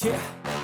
Yeah.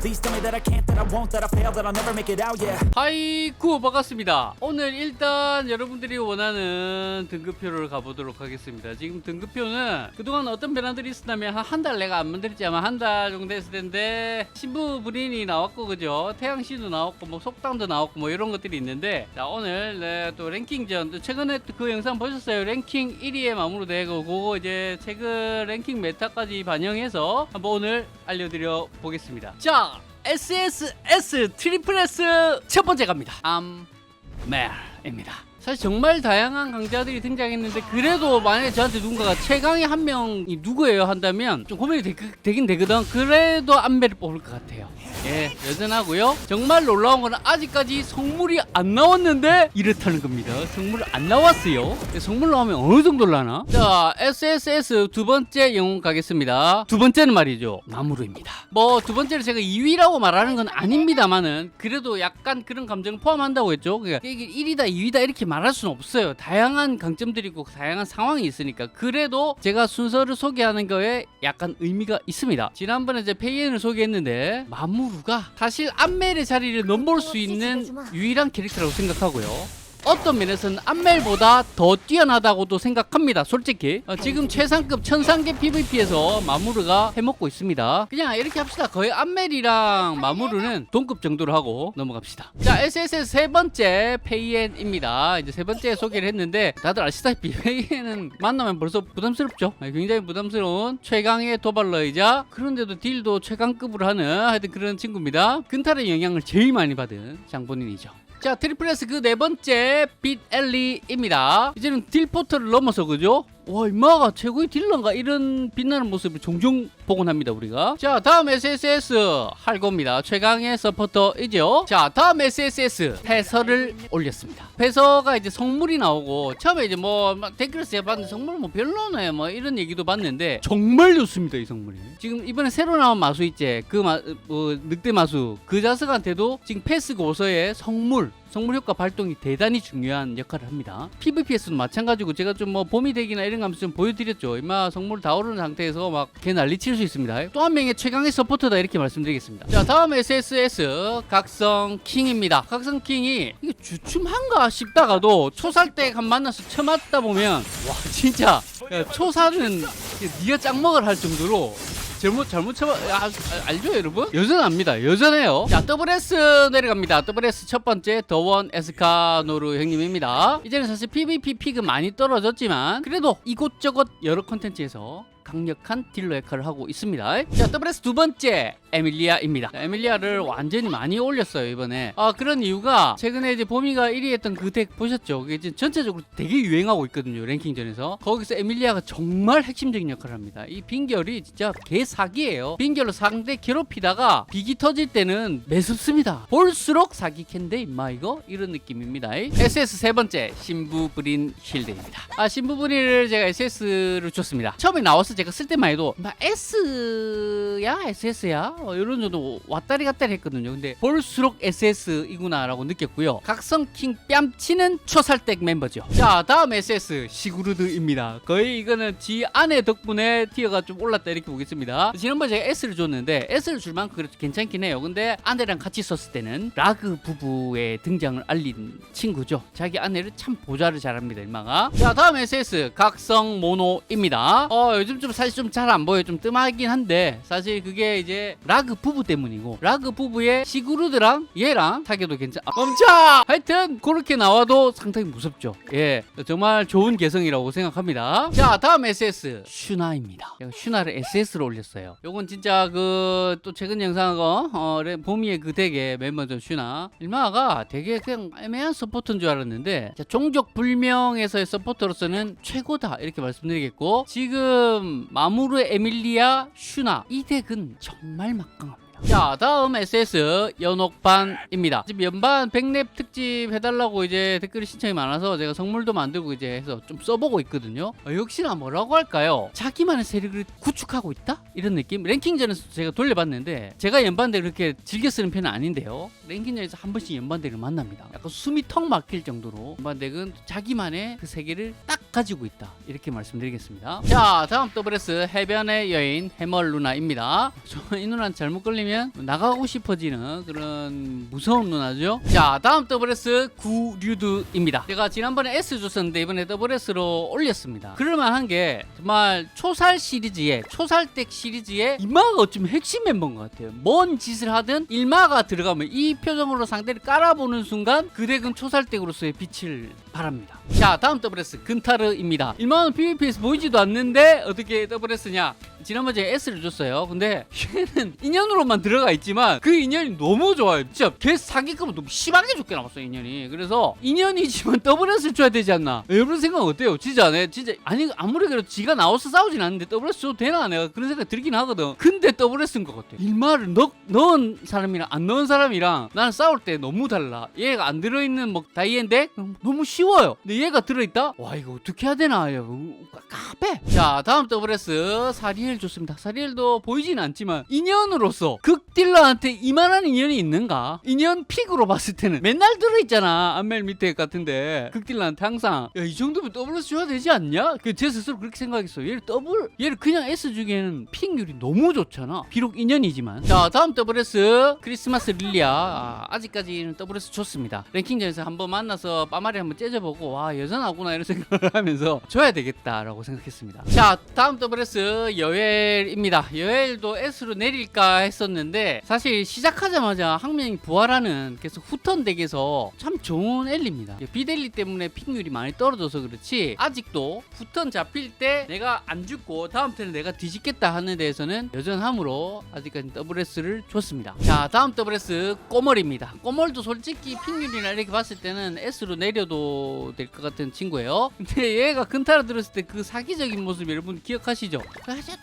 Please tell me that I can't, that I won't, that I fail, that I'll never make it out, yeah. 하이쿠 반갑습니다. 오늘 일단 여러분들이 원하는 등급표를 가보도록 하겠습니다. 지금 등급표는 그동안 어떤 변화들이 있었냐면 한 달 내가 안 만들었지 아마 한 달 정도 됐을 텐데 신부 불인이 나왔고 그죠? 태양씨도 나왔고 뭐 속담도 나왔고 뭐 이런 것들이 있는데 자 오늘 네, 또 랭킹전 또 최근에 그 영상 보셨어요? 랭킹 1위에 마무리되고 그거 이제 최근 랭킹 메타까지 반영해서 한번 오늘 알려드려 보겠습니다. 자 SSS 트리플 S 첫 번째 갑니다. 암멜입니다. 사실 정말 다양한 강자들이 등장했는데 그래도 만약에 저한테 누군가가 최강의 한 명이 누구예요 한다면 좀 고민이 되, 긴 되거든. 그래도 암멜을 뽑을 것 같아요. 예, 여전하고요. 정말 놀라운 거는 아직까지 성물이 안 나왔는데 이렇다는 겁니다. 성물 안 나왔어요. 성물 나오면 어느 정도라나? 자, SSS 두 번째 영웅 가겠습니다. 두 번째는 말이죠. 마무르입니다. 뭐 두 번째는 제가 2위라고 말하는 건 아닙니다만은 그래도 약간 그런 감정을 포함한다고 했죠. 그러니까 이게 1위다, 2위다 이렇게 말할 수는 없어요. 다양한 강점들이 있고 다양한 상황이 있으니까 그래도 제가 순서를 소개하는 거에 약간 의미가 있습니다. 지난번에 이제 페이엔을 소개했는데 마무르가 사실 안멜의 자리를 넘볼 수 있는 유일한 캐릭터라고 생각하고요. 어떤 면에서는 안멜보다 더 뛰어나다고도 생각합니다. 솔직히 어, 지금 최상급 천상계 PVP에서 마무르가 해먹고 있습니다. 그냥 이렇게 합시다. 거의 안멜이랑 마무르는 동급 정도로 하고 넘어갑시다. 자 SSS 세 번째 페이엔입니다. 이제 세 번째 소개를 했는데 다들 아시다시피 페이엔은 만나면 벌써 부담스럽죠. 네, 굉장히 부담스러운 최강의 도발러이자 그런데도 딜도 최강급으로 하는 하여튼 그런 친구입니다. 근탈의 영향을 제일 많이 받은 장본인이죠. 자 트리플 S 그 네 번째 빛 엘리입니다 이제는 딜 포터를 넘어서 그죠? 와 임마가 최고의 딜러인가? 이런 빛나는 모습을 종종 보곤 합니다 우리가. 자 다음 SSS 할 겁니다. 최강의 서포터이죠? 자 다음 SSS 패서를 올렸습니다. 패서가 이제 성물이 나오고 처음에 이제 뭐막 댓글에서 봤는데 성물 뭐 별로네 뭐 이런 얘기도 봤는데 정말 좋습니다 이 성물이. 지금 이번에 새로 나온 마수 있지? 그 마, 뭐 늑대 마수. 그 자석한테도 지금 패스 고서의 성물 성물 효과 발동이 대단히 중요한 역할을 합니다. PVP에서도 마찬가지고 제가 좀 뭐 봄이 되기나 이런 감좀 보여드렸죠. 임마 성물 다 오르는 상태에서 막 개 난리 칠 수 있습니다. 또 한 명의 최강의 서포터다 이렇게 말씀드리겠습니다. 자 다음 SSS 각성 킹입니다. 각성 킹이 이게 주춤한가 싶다가도 초살댁 한 만나서 쳐맞다 보면 와 진짜 야, 초사는 니가 짱먹을 할 정도로 잘못 잘못 쳐 아, 아, 알죠 여러분? 여전합니다 여전해요 자 더블 S 내려갑니다 더블 S 첫 번째 더원 에스카노르 형님입니다 이제는 사실 PVP 픽은 많이 떨어졌지만 그래도 이곳저곳 여러 컨텐츠에서 강력한 딜러 역할을 하고 있습니다. 자, WS 두 번째 에밀리아입니다. 자, 에밀리아를 완전히 많이 올렸어요 이번에. 아 그런 이유가 최근에 이제 보미가 1위 했던 그 덱 보셨죠? 그게 지금 전체적으로 되게 유행하고 있거든요 랭킹전에서. 거기서 에밀리아가 정말 핵심적인 역할을 합니다. 이 빙결이 진짜 개 사기예요. 빙결로 상대 괴롭히다가 비기 터질 때는 매섭습니다. 볼수록 사기 캔데 임마 이거 이런 느낌입니다. SS 세 번째 신부 브린 힐드입니다. 아 신부 브린을 제가 SS를 줬습니다. 처음에 나왔을 제가 쓸 때만 해도 막 S야 SS야 어, 이런 정도 왔다리 갔다리 했거든요. 근데 볼수록 SS이구나라고 느꼈고요. 각성킹 뺨치는 초살댁 멤버죠. 자 다음 SS 시구르드입니다. 거의 이거는 지 아내 덕분에 티어가 좀 올랐다 이렇게 보겠습니다. 지난번에 제가 S를 줬는데 S를 줄 만큼 그래도 괜찮긴 해요. 근데 아내랑 같이 썼을 때는 라그 부부의 등장을 알린 친구죠. 자기 아내를 참 보좌를 잘합니다. 일마가. 자 다음 SS 각성 모노입니다. 어 요즘 좀 사실 좀 잘 안 보여 좀 뜸하긴 한데 사실 그게 이제 라그 부부 때문이고 라그 부부의 시구르드랑 얘랑 사귀어도 괜찮 아, 멈춰! 하여튼 그렇게 나와도 상당히 무섭죠. 예 정말 좋은 개성이라고 생각합니다. 자 다음 SS 슈나입니다. 슈나를 SS로 올렸어요. 요건 진짜 그 또 최근 영상 어 레- 보미의 그 덱의 멤버죠 슈나. 일마가 되게 그냥 애매한 서포터인 줄 알았는데 자, 종족 불명에서의 서포터로서는 최고다 이렇게 말씀드리겠고 지금 마무르 에밀리아 슈나. 이 덱은 정말 막강합니다. 자 다음 SS 연옥반입니다. 지금 연반 백랩 특집 해달라고 이제 댓글이 신청이 많아서 제가 선물도 만들고 이제 해서 좀 써보고 있거든요. 어, 역시나 뭐라고 할까요? 자기만의 세력을 구축하고 있다? 이런 느낌? 랭킹전에서 제가 돌려봤는데 제가 연반대를 그렇게 즐겨 쓰는 편은 아닌데요. 랭킹전에서 한 번씩 연반대를 만납니다. 약간 숨이 턱 막힐 정도로 연반덱은 자기만의 그 세계를 딱 가지고 있다. 이렇게 말씀드리겠습니다. 자 다음 더블S 해변의 여인 해멀 누나입니다. 저 이 누나는 잘못 걸리면 나가고 싶어지는 그런 무서운 누나죠. 자 다음 더블S 구류드입니다. 제가 지난번에 S 줬었는데 이번에 더블S로 올렸습니다. 그럴만한 게 정말 초살 시리즈에 초살덱 시리즈에 이마가 어쩌면 핵심 멤버인 것 같아요. 뭔 짓을 하든 일마가 들어가면 이 표정으로 상대를 깔아보는 순간 그 덱은 초살덱으로서의 빛을 발합니다. 자 다음 더블S 근타르 입니다. 일마는 PVP에서 보이지도 않는데 어떻게 더블S냐? 지난번에 제가 S를 줬어요. 근데 얘는 인연으로만 들어가 있지만 그 인연이 너무 좋아요. 진짜 걔 사기급은 너무 심하게 좋게 나왔어 인연이. 그래서 인연이지만 더블 S를 줘야 되지 않나? 여러분 생각 어때요? 진짜 내 진짜 아니 아무리 그래도 지가 나와서 싸우진 않는데 더블 S 줘도 되나 내가 그런 생각 들긴 하거든. 근데 더블 S인 것 같아. 일마를 넣, 넣은 사람이랑 안 넣은 사람이랑 나는 싸울 때 너무 달라. 얘가 안 들어있는 뭐 다이앤데 너무 쉬워요. 근데 얘가 들어있다? 와 이거 어떻게 해야 되나? 야, 까베. 자 다음 더블 S 사리 엘 좋습니다. 사리엘도 보이진 않지만 인연으로서 극딜러한테 이만한 인연이 있는가? 인연 픽으로 봤을 때는 맨날 들어있잖아 안멜 밑에 같은데 극딜러한테 항상 야 이 정도면 더블 S 줘야 되지 않냐? 그제 스스로 그렇게 생각했어요. 얘를 더블 얘를 그냥 S 주기에는 픽률이 너무 좋잖아. 비록 인연이지만 자 다음 더블 S 크리스마스 릴리아 아, 아직까지는 더블 S 좋습니다. 랭킹전에서 한번 만나서 빠마리 한번 째져보고 와 여전하구나 이런 생각을 하면서 줘야 되겠다라고 생각했습니다. 자 다음 더블 S 여 엘입니다. 여엘도 S로 내릴까 했었는데 사실 시작하자마자 항명이 부활하는 그래서 후턴 덱에서 참 좋은 엘리입니다. 비델리 때문에 픽률이 많이 떨어져서 그렇지 아직도 후턴 잡힐 때 내가 안 죽고 다음 턴에 내가 뒤집겠다 하는 데에서는 여전함으로 아직까지 더블 S를 줬습니다. 자 다음 더블 S 꼬멀입니다. 꼬멀도 솔직히 픽률이나 이렇게 봤을 때는 S로 내려도 될 것 같은 친구예요. 근데 얘가 근타로 들었을 때 그 사기적인 모습 여러분 기억하시죠?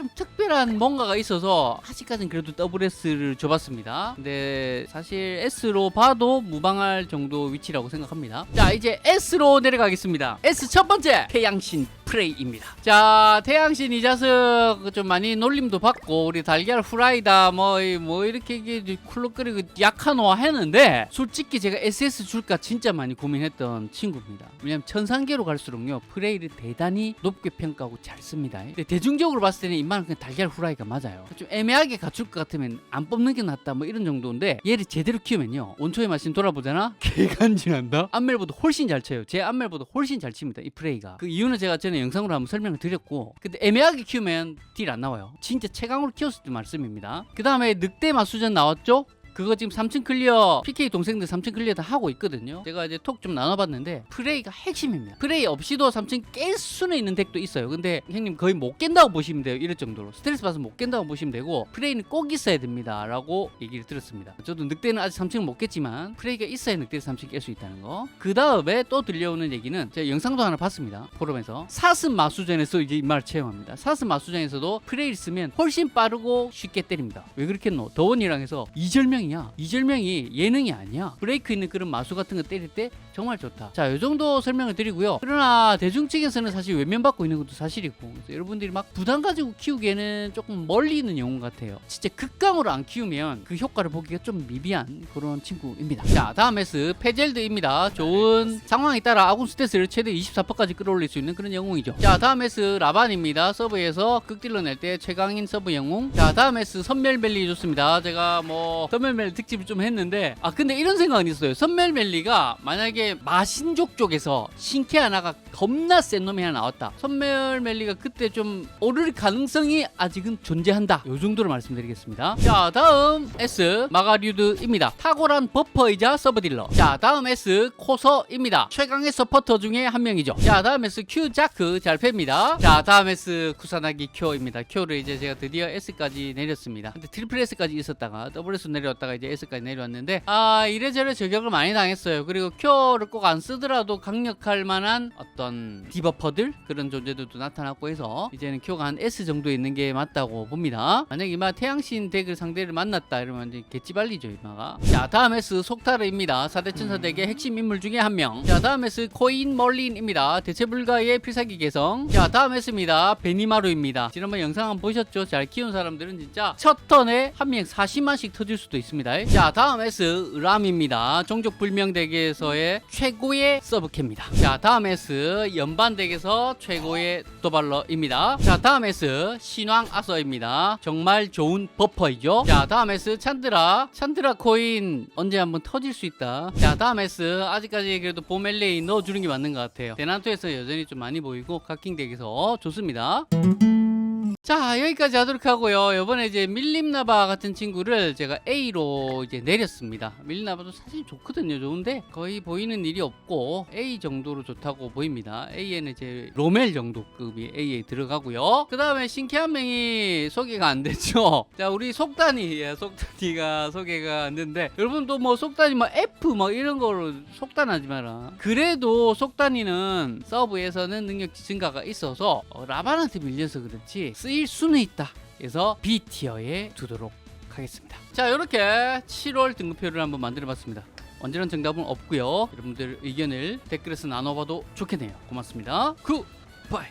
좀 특별한 뭔가가 있어서 아직까지는 그래도 더블 S를 줘봤습니다. 근데 사실 S로 봐도 무방할 정도 위치라고 생각합니다. 자 이제 S로 내려가겠습니다. S 첫 번째 태양신 프레이입니다. 자 태양신 이 자석 좀 많이 놀림도 받고 우리 달걀 후라이다 뭐 뭐 이렇게 쿨럭거리고 약한화 했는데 솔직히 제가 SS 줄까 진짜 많이 고민했던 친구입니다. 왜냐면 천상계로 갈수록요 프레이를 대단히 높게 평가하고 잘 씁니다. 근데 대중적으로 봤을 때는 이만한 그냥 달걀 후라이가 맞아요. 좀 애매하게 갖출 것 같으면 안 뽑는 게 낫다 뭐 이런 정도인데 얘를 제대로 키우면요. 온초의 맛인 돌아보잖아? 개간지난다? 안멜보다 훨씬 잘 쳐요. 제 안멜보다 훨씬 잘 칩니다 이 프레이가. 그 이유는 제가 전에 영상으로 한번 설명을 드렸고 근데 애매하게 키우면 딜 안 나와요. 진짜 최강으로 키웠을 때 말씀입니다. 그 다음에 늑대 마수전 나왔죠 그거 지금 3층 클리어 PK 동생들 3층 클리어 다 하고 있거든요. 제가 이제 톡 좀 나눠봤는데 프레이가 핵심입니다. 프레이 없이도 3층 깰 수는 있는 덱도 있어요. 근데 형님 거의 못 깬다고 보시면 돼요. 이럴 정도로 스트레스 받아서 못 깬다고 보시면 되고 프레이는 꼭 있어야 됩니다 라고 얘기를 들었습니다. 저도 늑대는 아직 3층 못 깼지만 프레이가 있어야 늑대를 3층 깰 수 있다는 거. 그 다음에 또 들려오는 얘기는 제가 영상도 하나 봤습니다. 포럼에서 사슴 마수전에서 이제 이 말을 체험합니다. 사슴 마수전에서도 프레이를 쓰면 훨씬 빠르고 쉽게 때립니다. 왜 그렇겠노? 더원이랑 해서 이절명 이야. 이절명이 예능이 아니야. 브레이크 있는 그런 마수 같은 거 때릴 때 정말 좋다. 자, 이 정도 설명을 드리고요. 그러나 대중 측에서는 사실 외면받고 있는 것도 사실이고 여러분들이 막 부담 가지고 키우기에는 조금 멀리 있는 영웅 같아요. 진짜 극강으로 안 키우면 그 효과를 보기가 좀 미비한 그런 친구입니다. 자, 다음 S 페젤드입니다. 좋은 상황에 따라 아군 스탯을 최대 24%까지 끌어올릴 수 있는 그런 영웅이죠. 자, 다음 S 라반입니다. 서브에서 극딜러 낼 때 최강인 서브 영웅. 자, 다음 S 선멸멜리 좋습니다. 제가 뭐 선멸 멜리 특집을 좀 했는데 아 근데 이런 생각은 있어요. 선멸멜리가 만약에 마신족 쪽에서 신캐 하나가 겁나 센 놈이 하나 나왔다. 선멸멜리가 그때 좀 오를 가능성이 아직은 존재한다. 요 정도로 말씀드리겠습니다. 자, 다음 S 마가류드입니다. 탁월한 버퍼이자 서브딜러. 자, 다음 S 코서입니다. 최강의 서포터 중에 한 명이죠. 자, 다음 S 큐 자크 잘 팹니다. 자, 다음 S 쿠사나기 쿄입니다. 쿄를 이제 제가 드디어 S까지 내렸습니다. 근데 트리플 S까지 있었다가 더블 S 내렸다 올라갔다가 이제 S까지 내려왔는데 아 이래저래 저격을 많이 당했어요. 그리고 큐어를 꼭 안 쓰더라도 강력할 만한 어떤 디버퍼들 그런 존재들도 나타났고 해서 이제는 큐어가 한 S 정도 있는 게 맞다고 봅니다. 만약 이마 태양신 덱을 상대를 만났다 이러면 이제 개찌발리죠 이마가. 자 다음 S 속타르입니다. 4대 천사 덱의 핵심 인물 중에 한 명. 자 다음 S 코인 멀린입니다. 대체 불가의 필살기 개성. 자 다음 S입니다. 베니마루입니다. 지난번 영상 한번 보셨죠? 잘 키운 사람들은 진짜 첫 턴에 한 명 40만씩 터질 수도 있 습니다. 자 다음 S 람입니다. 종족 불명 덱에서의 최고의 서브캐입니다. 자 다음 S 연반 덱에서 최고의 도발러입니다. 자 다음 S 신왕 아서입니다. 정말 좋은 버퍼이죠. 자 다음 S 찬드라 찬드라 코인 언제 한번 터질 수 있다. 자 다음 S 아직까지 그래도 보멜레이 넣어주는 게 맞는 것 같아요. 대난투에서 여전히 좀 많이 보이고 각킹 덱에서 좋습니다. 자 여기까지 하도록 하고요. 이번에 이제 밀림나바 같은 친구를 제가 A로 이제 내렸습니다. 밀림나바도 사실 좋거든요. 좋은데 거의 보이는 일이 없고 A 정도로 좋다고 보입니다. A에는 이제 로멜 정도급이 A에 들어가고요. 그 다음에 신캐한 명이 소개가 안 됐죠. 자 우리 속단이 예, 속단이가 소개가 안 됐는데 여러분도 뭐 속단이 뭐 F 뭐 이런 거로 속단하지 마라. 그래도 속단이는 서브에서는 능력치 증가가 있어서 어, 라반한테 밀려서 그렇지 쓰일 수는 있다. 그래서 B티어에 두도록 하겠습니다. 자 이렇게 7월 등급표를 한번 만들어 봤습니다. 완전한 정답은 없고요. 여러분들 의견을 댓글에서 나눠봐도 좋겠네요. 고맙습니다. 굿바이